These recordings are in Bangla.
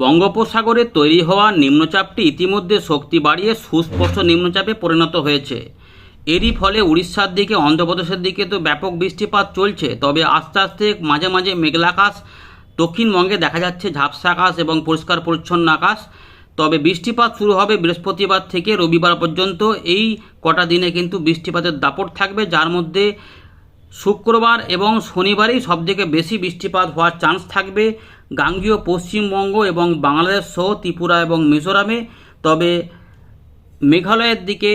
বঙ্গোপসাগরে তৈরি হওয়া নিম্নচাপটি ইতিমধ্যে শক্তি বাড়িয়ে সুস্পষ্ট নিম্নচাপে পরিণত হয়েছে। এরই ফলে উড়িষ্যার দিকে, অন্ধ্রপ্রদেশের দিকে তো ব্যাপক বৃষ্টিপাত চলছে, তবে আস্তে আস্তে মাঝে মাঝে মেঘলা আকাশ দক্ষিণবঙ্গে দেখা যাচ্ছে ঝাপসা আকাশ এবং পরিষ্কার পরিচ্ছন্ন আকাশ। তবে বৃষ্টিপাত শুরু হবে বৃহস্পতিবার থেকে রবিবার পর্যন্ত। এই কটা দিনে কিন্তু বৃষ্টিপাতের দাপট থাকবে, যার মধ্যে শুক্রবার এবং শনিবারেই সবথেকে বেশি বৃষ্টিপাত হওয়ার চান্স থাকবে গাঙ্গীয়, পশ্চিমবঙ্গ এবং বাংলাদেশ সহ ত্রিপুরা এবং মিজোরামে। তবে মেঘালয়ের দিকে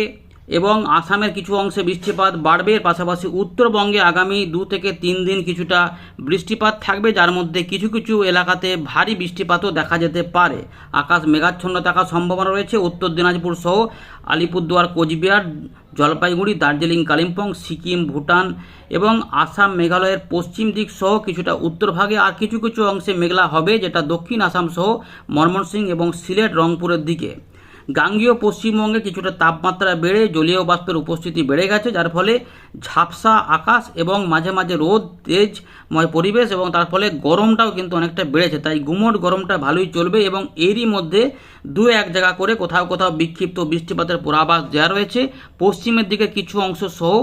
এবং আসামের কিছু অংশে বৃষ্টিপাত বাড়বে, পাশাপাশি উত্তরবঙ্গে আগামী দু থেকে তিন দিন কিছুটা বৃষ্টিপাত থাকবে, যার মধ্যে কিছু কিছু এলাকাতে ভারী বৃষ্টিপাতও দেখা যেতে পারে। আকাশ মেঘাচ্ছন্ন থাকার সম্ভাবনা রয়েছে। উত্তর দিনাজপুর সহ আলিপুরদুয়ার, কোচবিহার, জলপাইগুড়ি, দার্জিলিং, কালিম্পং, সিকিম, ভুটান এবং আসাম মেঘালয়ের পশ্চিম দিক সহ কিছুটা উত্তরভাগে আর কিছু কিছু অংশে মেঘলা হবে, যেটা দক্ষিণ আসাম সহ ময়মনসিংহ এবং সিলেট, রংপুরের দিকে। গাঙ্গীয় পশ্চিমবঙ্গে কিছুটা তাপমাত্রা বেড়ে জলীয় বাষ্পের উপস্থিতি বেড়ে গেছে, যার ফলে ঝাপসা আকাশ এবং মাঝে মাঝে রোদ, তেজময় পরিবেশ এবং তার ফলে গরমটাও কিন্তু অনেকটা বেড়েছে। তাই গুমোট গরমটা ভালোই চলবে এবং এরই মধ্যে দু এক জায়গা করে কোথাও কোথাও বিক্ষিপ্ত বৃষ্টিপাতের পূর্বাভাস দেওয়া রয়েছে। পশ্চিমের দিকে কিছু অংশ সহ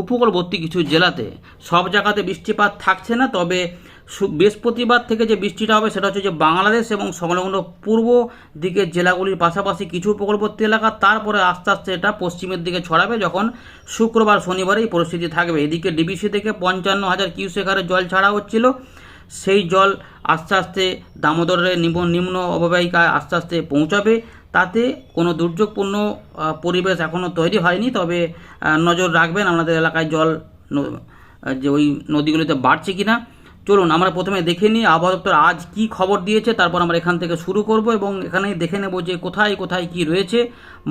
উপকূলবর্তী কিছু জেলাতে সব জায়গাতে বৃষ্টিপাত থাকছে না, তবে বৃহস্পতিবার থেকে যে বৃষ্টিটা হবে সেটা হচ্ছে যে বাংলাদেশ এবং সংলগ্ন পূর্ব দিকের জেলাগুলির পাশাপাশি কিছু উপকূলবর্তী এলাকা, তারপরে আস্তে আস্তে এটা পশ্চিমের দিকে ছড়াবে যখন শুক্রবার, শনিবারে এই পরিস্থিতি থাকবে। এদিকে ডিবিসি থেকে পঞ্চান্ন হাজার কিউসেক হারে জল ছাড়া হচ্ছিল। সেই জল আস্তে আস্তে দামোদরের নিম্ন নিম্ন অববাহিকায় আস্তে আস্তে পৌঁছাবে। তাতে কোনো দুর্যোগপূর্ণ পরিবেশ এখনও তৈরি হয়নি। তবে নজর রাখবেন আমাদের এলাকায় জল যে ওই নদীগুলিতে বাড়ছে কিনা। চলুন, আমরা প্রথমে দেখে নিই আবহাওয়া দপ্তর আজ কি খবর দিয়েছে, তারপর আমরা এখান থেকে শুরু করব এবং এখানেই দেখে নেব যে কোথায় কোথায় কি রয়েছে।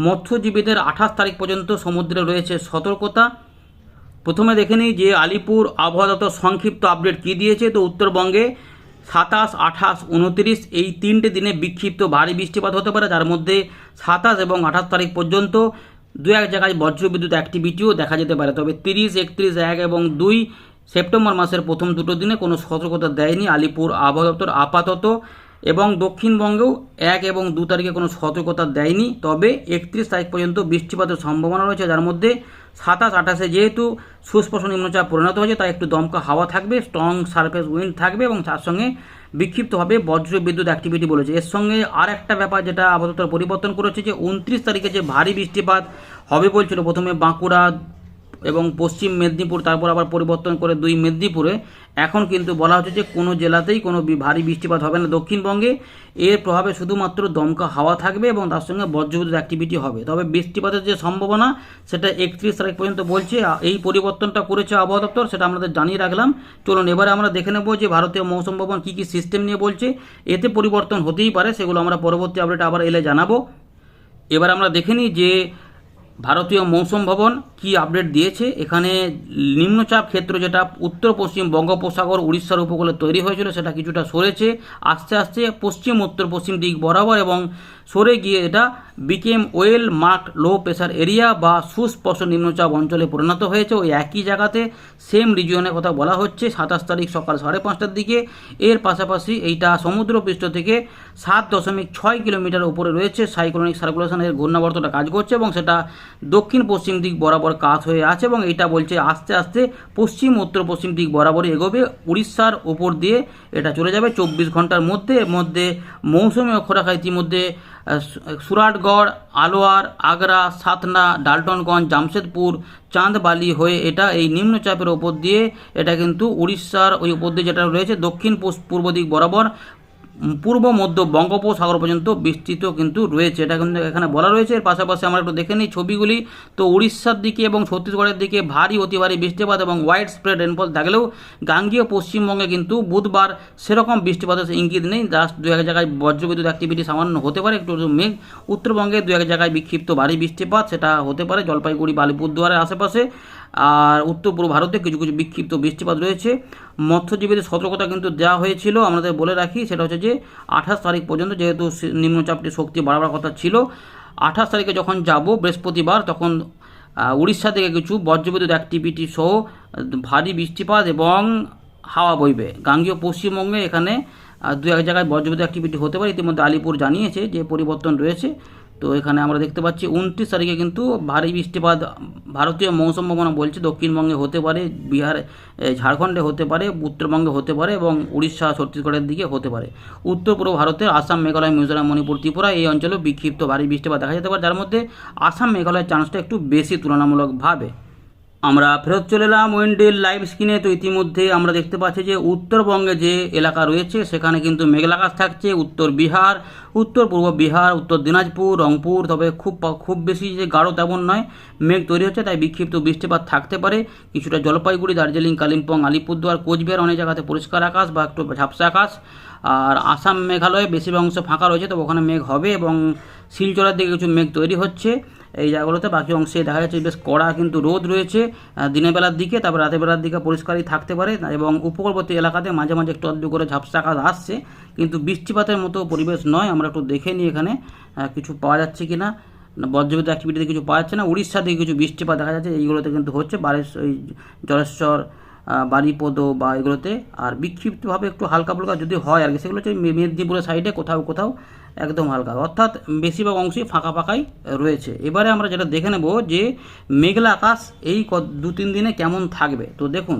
মৎস্যজীবীদের আঠাশ তারিখ পর্যন্ত সমুদ্রে রয়েছে সতর্কতা। প্রথমে দেখে নিই যে আলিপুর আবহাওয়া দপ্তর সংক্ষিপ্ত আপডেট কী দিয়েছে, তো উত্তরবঙ্গে সাতাশ, আঠাশ, উনত্রিশ, এই তিনটে দিনে বিক্ষিপ্ত ভারী বৃষ্টিপাত হতে পারে, যার মধ্যে সাতাশ এবং আঠাশ তারিখ পর্যন্ত দু এক জায়গায় বজ্রবিদ্যুৎ অ্যাক্টিভিটিও দেখা যেতে পারে। তবে তিরিশ, একত্রিশ, এক এবং দুই সেপ্টেম্বর মাসের প্রথম দুটো দিনে কোনো সতর্কতা দেয়নি আলিপুর আবহাওয়া দপ্তর আপাতত এবং দক্ষিণবঙ্গেও এক এবং দু তারিখে কোনো সতর্কতা দেয়নি। তবে একত্রিশ তারিখ পর্যন্ত বৃষ্টিপাতের সম্ভাবনা রয়েছে, যার মধ্যে সাতাশ, আঠাশে যেহেতু সুস্পষ্ট নিম্নচাপ পরিণত হয়েছে, তাই একটু দমকা হাওয়া থাকবে স্ট্রং সারফেস উইন্ড থাকবে এবং তার সঙ্গে বিক্ষিপ্তভাবে বজ্র বিদ্যুৎ অ্যাক্টিভিটি বলেছে। এর সঙ্গে আর একটা ব্যাপার যেটা আপাতত পরিবর্তন করেছে যে, উনত্রিশ তারিখে যে ভারী বৃষ্টিপাত হবে বলছিল প্রথমে বাঁকুড়া এবং পশ্চিম মেদিনীপুর, তারপর আবার পরিবর্তন করে দুই মেদিনীপুরে। এখন কিন্তু বলা হচ্ছে যে কোনো জেলাতেই কোনো ভারী বৃষ্টিপাত হবে না দক্ষিণবঙ্গে। এর প্রভাবে শুধুমাত্র দমকা হাওয়া থাকবে এবং তার সঙ্গে বজ্রবিদ্যুৎ অ্যাক্টিভিটি হবে। তবে বৃষ্টিপাতের যে সম্ভাবনা, সেটা একত্রিশ তারিখ পর্যন্ত বলছে। এই পরিবর্তনটা করেছে আবহাওয়া দপ্তর, সেটা আমাদের জানিয়ে রাখলাম। চলুন, এবারে আমরা দেখে নেব যে ভারতীয় মৌসুম ভবন কী কী সিস্টেম নিয়ে বলছে। এতে পরিবর্তন হতেই পারে, সেগুলো আমরা পরবর্তী আপডেট আবার এলে জানাব। এবার আমরা দেখে নিই যে ভারতীয় মৌসুম ভবন কি আপডেট দিয়েছে? এখানে নিম্নচাপ ক্ষেত্র যেটা, উত্তর, পশ্চিম বঙ্গোপসাগর, উড়িষ্যার উপকূলে তৈরি হয়েছিল, সেটা কিছুটা সরেছে, আস্তে আস্তে পশ্চিম, উত্তর, পশ্চিম দিক বরাবর এবং সরে গিয়ে এটা became well marked low pressure area বা সুস্পষ্ট নিম্নচাপ অঞ্চলে পরিণত হয়েছে। ওই একই জায়গাতে সেম রিজিয়নের কথা বলা হচ্ছে, সাতাশ তারিখ সকাল সাড়ে পাঁচটার দিকে। এর পাশাপাশি এইটা সমুদ্রপৃষ্ঠ থেকে সাত দশমিক ছয় কিলোমিটার উপরে রয়েছে। সাইক্লোনিক সার্কুলেশনের ঘূর্ণাবর্তটা কাজ করছে এবং সেটা দক্ষিণ পশ্চিম দিক বরাবর কাজ হয়ে আছে এবং এটা বলছে আস্তে আস্তে পশ্চিম উত্তর পশ্চিম দিক বরাবরই এগোবে। উড়িষ্যার উপর দিয়ে এটা চলে যাবে চব্বিশ ঘণ্টার মধ্যে, এর মধ্যে মৌসুমী অক্ষরেখা ইতিমধ্যে সুরাটগড়, আলোয়ার, আগ্রা, সাতনা, ডালটনগঞ্জ, জামশেদপুর, চাঁদবালি হয়ে এটা এই নিম্নচাপের ওপর দিয়ে এটা কিন্তু উড়িষ্যার ওই উপর দিয়ে যেটা রয়েছে দক্ষিণ পূর্ব দিক বরাবর পূর্ব, মধ্য বঙ্গোপসাগর পর্যন্ত বিস্তৃত কিন্তু রয়েছে। এটা কিন্তু এখানে বলা রয়েছে। এর পাশাপাশি আমরা একটু দেখে নিই ছবিগুলি। তো উড়িষ্যার দিকে এবং ছত্তিশগড়ের দিকে ভারী, অতি ভারী বৃষ্টিপাত এবং ওয়াইড স্প্রেড রেনফল থাকলেও গাঙ্গীয় পশ্চিমবঙ্গে কিন্তু বুধবার সেরকম বৃষ্টিপাতের ইঙ্গিত নেই। জাস্ট দু এক জায়গায় বজ্রবিদ্যুৎ অ্যাক্টিভিটি সামান্য হতে পারে, একটু মেঘ। উত্তরবঙ্গে দু এক জায়গায় বিক্ষিপ্ত ভারী বৃষ্টিপাত, সেটা হতে পারে জলপাইগুড়ি বা আলিপুরদুয়ারের আশেপাশে। আর উত্তর পূর্ব ভারতে কিছু কিছু বিক্ষিপ্ত বৃষ্টিপাত রয়েছে। মৎস্যজীবীদের সতর্কতা কিন্তু দেওয়া হয়েছিল। আমাদের বলে রাখি, সেটা হচ্ছে যে আঠাশ তারিখ পর্যন্ত যেহেতু নিম্নচাপটি শক্তি বাড়াবার কথা ছিল, আঠাশ তারিখে যখন যাব বৃহস্পতিবার, তখন উড়িষ্যা থেকে কিছু বজ্রবিদ্যুৎ অ্যাক্টিভিটি সহ ভারী বৃষ্টিপাত এবং হাওয়া বইবে। গাঙ্গীয় পশ্চিমবঙ্গে এখানে দু এক জায়গায় বজ্রবিদ্যুৎ অ্যাক্টিভিটি হতে পারে। ইতিমধ্যে আলিপুর জানিয়েছে যে পরিবর্তন রয়েছে। তো এখানে আমরা দেখতে পাচ্ছি উনত্রিশ তারিখে কিন্তু ভারী বৃষ্টিপাত, ভারতীয় মৌসুম ভবন বলছে দক্ষিণবঙ্গে হতে পারে, বিহার ঝাড়খণ্ডে হতে পারে, উত্তরবঙ্গে হতে পারে এবং উড়িষ্যা, ছত্তিশগড়ের দিকে হতে পারে। উত্তর পূর্ব ভারতের আসাম, মেঘালয়, মিজোরাম, মণিপুর, ত্রিপুরা এই অঞ্চলেও বিক্ষিপ্ত ভারী বৃষ্টিপাত দেখা যেতে পারে, যার মধ্যে আসাম, মেঘালয়ের চান্সটা একটু বেশি তুলনামূলকভাবে। আমরা ফেরত চলে এলাম উইন্ডের লাইভ স্ক্রিনে। তো ইতিমধ্যে আমরা দেখতে পাচ্ছি যে উত্তরবঙ্গে যে এলাকা রয়েছে, সেখানে কিন্তু মেঘলা আকাশ থাকছে। উত্তর বিহার, উত্তর পূর্ব বিহার, উত্তর দিনাজপুর, রংপুর। তবে খুব খুব বেশি যে গাঢ় তেমন নয়, মেঘ তৈরি হচ্ছে, তাই বিক্ষিপ্ত বৃষ্টিপাত থাকতে পারে। কিছুটা জলপাইগুড়ি, দার্জিলিং, কালিম্পং, আলিপুরদুয়ার, কোচবিহার অনেক জায়গাতে পরিষ্কার আকাশ বা একটু ঝাপসা আকাশ। আর আসাম মেঘালয়ে বেশিরভাগ অংশ ফাঁকা রয়েছে, তবে ওখানে মেঘ হবে এবং শিলচরের দিকে কিছু মেঘ তৈরি হচ্ছে। এই জায়গাগুলোতে বাকি অংশে দেখা যাচ্ছে বেশ কড়া কিন্তু রোদ রয়েছে দিনের বেলার দিকে তারপর রাতের বেলার দিকে পরিষ্কারই থাকতে পারে এবং উপকূলবর্তী এলাকাতে মাঝে মাঝে একটু আধটু করে ঝাপসা আকাশ আসছে কিন্তু বৃষ্টিপাতের মতো পরিবেশ নয় আমরা একটু দেখে নিই এখানে কিছু পাওয়া যাচ্ছে কি না বজ্রবিদ্যুৎ অ্যাক্টিভিটিতে কিছু পাওয়া যাচ্ছে না উড়িষ্যা দিকে কিছু বৃষ্টিপাত দেখা যাচ্ছে এইগুলোতে কিন্তু হচ্ছে বারেশ ওই জলেশ্বর আহ, বারিপদ বা এগুলোতে আর বিক্ষিপ্তভাবে একটু হালকা ফুলকা যদি হয় আর কি সেগুলো হচ্ছে মেদিনীপুরের সাইডে কোথাও কোথাও একদম হালকা অর্থাৎ বেশিরভাগ অংশই ফাঁকা ফাঁকাই রয়েছে। এবারে আমরা যেটা দেখে নেব যে মেঘলা আকাশ এই দু তিন দিনে কেমন থাকবে। তো দেখুন,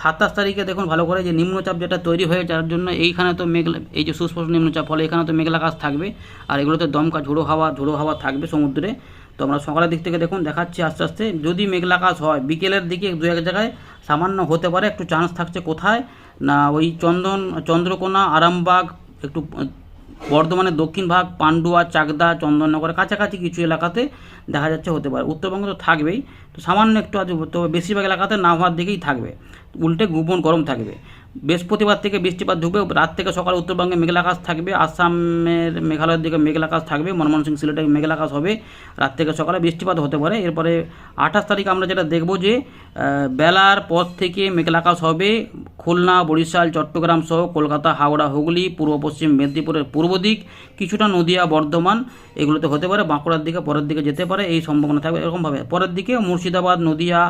সাতাশ তারিখে দেখুন ভালো করে যে নিম্নচাপ যেটা তৈরি হয়ে যার জন্য এইখানে তো মেঘলা এই যে সুস্পষ্ট নিম্নচাপ, ফলে এখানে তো মেঘলা আকাশ থাকবে। আর এগুলোতে দমকা ঝোড়ো হাওয়া ঝোড়ো হাওয়া থাকবে সমুদ্রে। তো আমরা সকালের দিক থেকে দেখুন, দেখাচ্ছি আস্তে আস্তে, যদি মেঘলা আকাশ হয়, বিকেলের দিকে দু এক জায়গায় সামান্য হতে পারে, একটু চান্স থাকছে কোথায়? না, ওই চন্দন, চন্দ্রকোনা, আরামবাগ, একটু বর্ধমানের দক্ষিণ ভাগ, পান্ডুয়া, চাকদা, চন্দননগরের কাছাকাছি কিছু এলাকাতে দেখা যাচ্ছে হতে পারে। উত্তরবঙ্গে তো থাকবেই, তো সামান্য একটু আজ তবে বেশিরভাগ এলাকাতে না হওয়ার দিকেই থাকবে। উল্টে গোপন গরম থাকবে। বৃহস্পতিবার থেকে বৃষ্টিপাত ঢুকবে, রাত থেকে সকালে উত্তরবঙ্গে মেঘলা আকাশ থাকবে, আসামের মেঘালয়ের দিকে মেঘলা আকাশ থাকবে মনমোহন সিং সিলেটে মেঘলা আকাশ হবে, রাত থেকে সকালে বৃষ্টিপাত হতে পারে। এরপরে আঠাশ তারিখ আমরা যেটা দেখব যে বেলার পর থেকে মেঘলা আকাশ হবে, খুলনা, বরিশাল, চট্টগ্রাম সহ কলকাতা, হাওড়া, হুগলি, পূর্ব পশ্চিম মেদিনীপুরের পূর্ব দিক, কিছুটা নদিয়া, বর্ধমান, এগুলোতে হতে পারে, বাঁকুড়ার দিকে পরের দিকে যেতে পারে, এই সম্ভাবনা থাকবে এরকমভাবে। পরের দিকে মুর্শিদাবাদ, নদিয়া,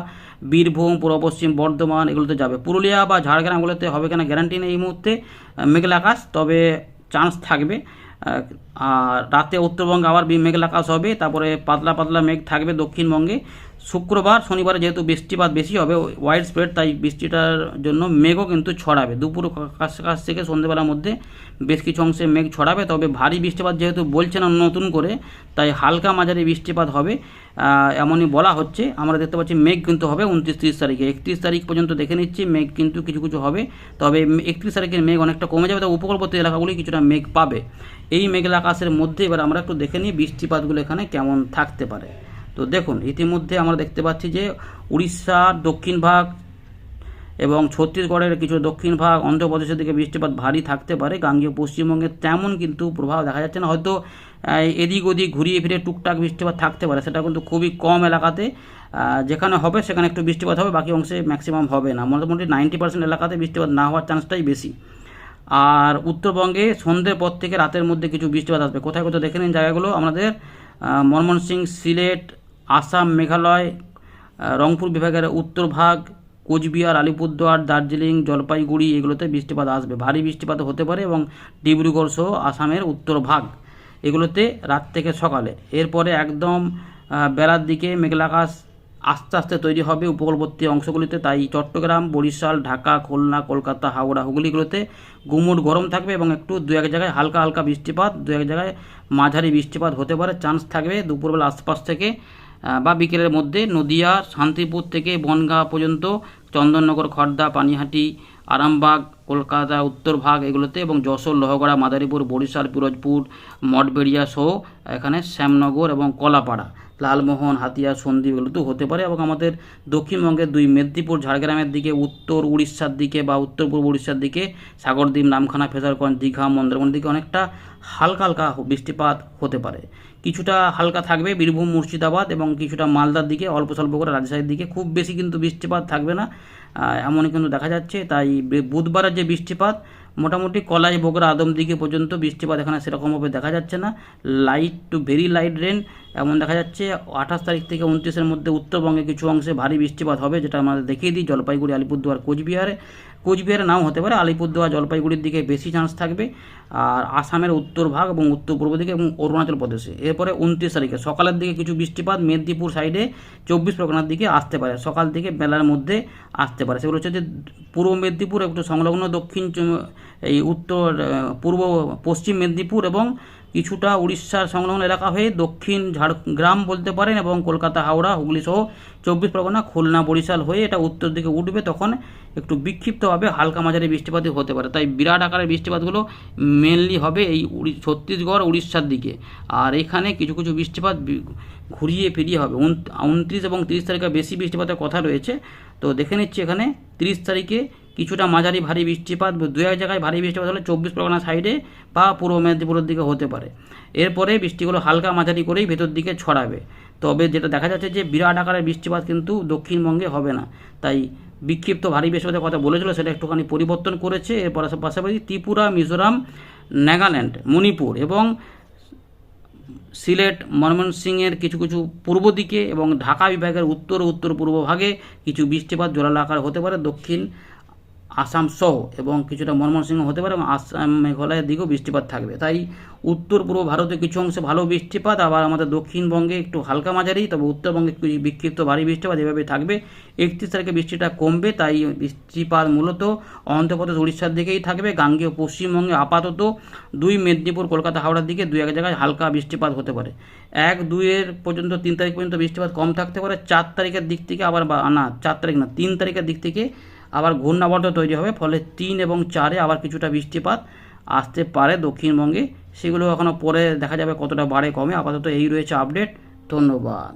বীরভূম, পূর্ব পশ্চিম, বর্ধমান এগুলোতে যাবে। পুরুলিয়া বা ঝাড়গ্রামগুলোতে হবে কিনা? গ্যারান্টি নেই এই মুহূর্তে। মেঘলা আকাশ তবে চান্স থাকবে। আর রাতে উত্তরবঙ্গে আবার মেঘলা আকাশ হবে, তারপরে পাতলা পাতলা মেঘ থাকবে দক্ষিণবঙ্গে। শুক্রবার, শনিবারে যেহেতু বৃষ্টিপাত বেশি হবে ওয়াইড স্প্রেড তাই বৃষ্টিটার জন্য মেঘও কিন্তু ছড়াবে। দুপুর কাছ কাছ থেকে সন্ধ্যেবেলার মধ্যে বেশ কিছু অংশে মেঘ ছড়াবে, তবে ভারী বৃষ্টিপাত যেহেতু বলছে না নতুন করে, তাই হালকা মাঝারি বৃষ্টিপাত হবে এমনই বলা হচ্ছে। আমরা দেখতে পাচ্ছি মেঘ কিন্তু হবে উনত্রিশ তিরিশ তারিখে। একত্রিশ তারিখ পর্যন্ত দেখে নিচ্ছি মেঘ কিন্তু কিছু কিছু হবে, তবে একত্রিশ তারিখের মেঘ অনেকটা কমে যাবে, তবে উপকূলবর্তী এলাকাগুলি কিছুটা মেঘ পাবে। এই মেঘলা আকাশের মধ্যে এবার আমরা একটু দেখে নিই বৃষ্টিপাতগুলো এখানে কেমন থাকতে পারে। তো দেখুন ইতিমধ্যে আমরা দেখতে পাচ্ছি যে উড়িষ্যার দক্ষিণ ভাগ এবং ছত্তিশগড়ের কিছু দক্ষিণ ভাগ অন্ধ্রপ্রদেশের দিকে বৃষ্টিপাত ভারী থাকতে পারে। গাঙ্গীয় পশ্চিমবঙ্গে তেমন কিন্তু প্রভাব দেখা যাচ্ছে না। হয়তো এদিক ওদিক ঘুরিয়ে ফিরে টুকটাক বৃষ্টিপাত থাকতে পারে। সেটা কিন্তু খুবই কম এলাকাতে যেখানে হবে সেখানে একটু বৃষ্টিপাত হবে বাকি অংশে ম্যাক্সিমাম হবে না। মোটামুটি নাইনটি পার্সেন্ট এলাকাতে বৃষ্টিপাত না হওয়ার চান্সটাই বেশি। আর উত্তরবঙ্গে সন্ধ্যের পর থেকে রাতের মধ্যে কিছু বৃষ্টিপাত আসবে। কোথায় কোথায় দেখে নিন জায়গাগুলো। আমাদের আহ, ময়মনসিংহ সিলেট আসাম, মেঘালয় রংপুর বিভাগের উত্তর ভাগ, কোচবিহার, আলিপুরদুয়ার, দার্জিলিং, জলপাইগুড়ি এগুলোতে বৃষ্টিপাত আসবে। ভারী বৃষ্টিপাত হতে পারে এবং ডিব্রুগড় সহ আসামের উত্তর ভাগ এগুলোতে রাত থেকে সকালে। এরপরে একদম বেলার দিকে মেঘলা আকাশ আস্তে আস্তে তৈরি হবে উপকূলবর্তী অংশগুলিতে। তাই চট্টগ্রাম, বরিশাল, ঢাকা, খুলনা, কলকাতা, হাওড়া হুগলিগুলোতে গুমুট গরম থাকবে এবং একটু দু এক জায়গায় হালকা হালকা বৃষ্টিপাত, দু এক জায়গায় মাঝারি বৃষ্টিপাত হতে পারে। চান্স থাকবে দুপুরবেলা আশপাশ থেকে বা বিকেলের মধ্যে নদিয়া, শান্তিপুর থেকে বনগাঁ পর্যন্ত চন্দননগর খড়দা পানিহাটি, আরামবাগ, কলকাতা, উত্তর ভাগ এগুলোতে এবং যশোর, লোহগড়া, মাদারীপুর, বরিশাল, পিরোজপুর, মঠবেড়িয়া সহ এখানে শ্যামনগর এবং কলাপাড়া, লালমোহন, হাতিয়া সন্ধি এগুলোতেও হতে পারে এবং আমাদের দক্ষিণবঙ্গের দুই মেদিনীপুর, ঝাড়গ্রামের দিকে, উত্তর উড়িষ্যার দিকে বা উত্তর পূর্ব উড়িষ্যার দিকে, সাগরদ্বীপ, নামখানা, ফেজারগঞ্জ, দীঘা, মন্দারমণির দিকে অনেকটা হালকা হালকা বৃষ্টিপাত হতে পারে। কিছুটা হালকা থাকবে বীরভূম, মুর্শিদাবাদ এবং কিছুটা মালদার দিকে, অল্প স্বল্প করে রাজশাহীর দিকে। খুব বেশি কিন্তু বৃষ্টিপাত থাকবে না। এমনই কিন্তু দেখা যাচ্ছে। তাই বুধবারের যে বৃষ্টিপাত, মোটামুটি কলাই, বগুড়া, আদম দিকে পর্যন্ত বৃষ্টিপাত এখানে সেরকমভাবে দেখা যাচ্ছে না। Light to very light rain এমন দেখা যাচ্ছে। আঠাশ তারিখ থেকে উনত্রিশের মধ্যে উত্তরবঙ্গে কিছু অংশে ভারী বৃষ্টিপাত হবে, যেটা আমাদের দেখিয়ে দিই জলপাইগুড়ি, আলিপুরদুয়ার, কোচবিহারে। কোচবিহারে নাও হতে পারে। আলিপুরদুয়ার জলপাইগুড়ির দিকে বেশি চান্স থাকবে। আর আসামের উত্তর ভাগ এবং উত্তর পূর্ব দিকে এবং অরুণাচল প্রদেশে। এরপরে উনত্রিশ তারিখে সকালের দিকে কিছু বৃষ্টিপাত মেদিনীপুর সাইডে চব্বিশ পরগনার দিকে আসতে পারে। সকাল থেকে বেলার মধ্যে আসতে পারে। সেগুলো হচ্ছে যে পূর্ব মেদিনীপুর, একটু সংলগ্ন দক্ষিণ এই উত্তর পূর্ব, পশ্চিম মেদিনীপুর এবং কিছুটা উড়িষ্যার সংলগ্ন এলাকা হয়ে দক্ষিণ ঝাড়গ্রাম বলতে পারেন এবং কলকাতা, হাওড়া, হুগলি সহ চব্বিশ পরগনা, খুলনা, বরিশাল হয়ে এটা উত্তর দিকে উঠবে তখন একটু বিক্ষিপ্তভাবে হালকা মাঝারি বৃষ্টিপাতই হতে পারে। তাই বিরাট আকারের বৃষ্টিপাতগুলো মেনলি হবে এই ছত্তিশগড়, উড়িষ্যার দিকে। আর এখানে কিছু কিছু বৃষ্টিপাত ঘুরিয়ে ফিরিয়ে হবে। উনত্রিশ এবং তিরিশ তারিখে বেশি বৃষ্টিপাতের কথা রয়েছে। তো দেখে নিচ্ছি এখানে তিরিশ তারিখে কিছুটা মাঝারি ভারী বৃষ্টিপাত, দু, এক জায়গায় ভারী বৃষ্টিপাত হলে চব্বিশ পরগনা সাইডে বা পূর্ব মেদিনীপুরের দিকে হতে পারে। এরপরে বৃষ্টিগুলো হালকা মাঝারি করেই ভেতর দিকে ছড়াবে। তবে যেটা দেখা যাচ্ছে যে বিরাট আকারের বৃষ্টিপাত কিন্তু দক্ষিণবঙ্গে হবে না। তাই বিক্ষিপ্ত ভারী বৃষ্টিপাতের কথা বলেছিল, সেটা একটুখানি পরিবর্তন করেছে। এর পাশা- পাশাপাশি ত্রিপুরা, মিজোরাম, নাগাল্যান্ড, মণিপুর এবং সিলেট, ময়মনসিংহের কিছু কিছু পূর্ব দিকে এবং ঢাকা বিভাগের উত্তর উত্তর পূর্ব ভাগে কিছু বৃষ্টিপাত, জোরালো আকার হতে পারে। দক্ষিণ আসাম সহ এবং কিছুটা ময়মনসিংহ হতে পারে এবং আসাম মেঘালয়ের দিকেও বৃষ্টিপাত থাকবে। তাই উত্তর পূর্ব ভারতে কিছু অংশে ভালো বৃষ্টিপাত, আবার আমাদের দক্ষিণবঙ্গে একটু হালকা মাঝারি, তবে উত্তরবঙ্গে বিক্ষিপ্ত ভারী বৃষ্টিপাত এভাবে থাকবে। একত্রিশ তারিখে বৃষ্টিটা কমবে, তাই বৃষ্টিপাত মূলত অন্ধ্রপ্রদেশ, উড়িষ্যার দিকেই থাকবে, গাঙ্গেয় পশ্চিমবঙ্গে আপাতত দুই, মেদিনীপুর, কলকাতা, হাওড়ার দিকে দুই, এক জায়গায় হালকা বৃষ্টিপাত হতে পারে। এক, দুইয়ের পর্যন্ত, তিন তারিখ পর্যন্ত বৃষ্টিপাত কম থাকতে পারে, চার তারিখের দিক থেকে আবার না, চার তারিখ না, তিন তারিখের দিক থেকে আবার ঘূর্ণাবর্ত তৈরি হবে, ফলে তিন এবং চারে আবার কিছুটা বৃষ্টিপাত আসতে পারে দক্ষিণবঙ্গে। সেগুলো এখনও পরে দেখা যাবে কতটা বাড়ে কমে আপাতত এই রয়েছে আপডেট ধন্যবাদ।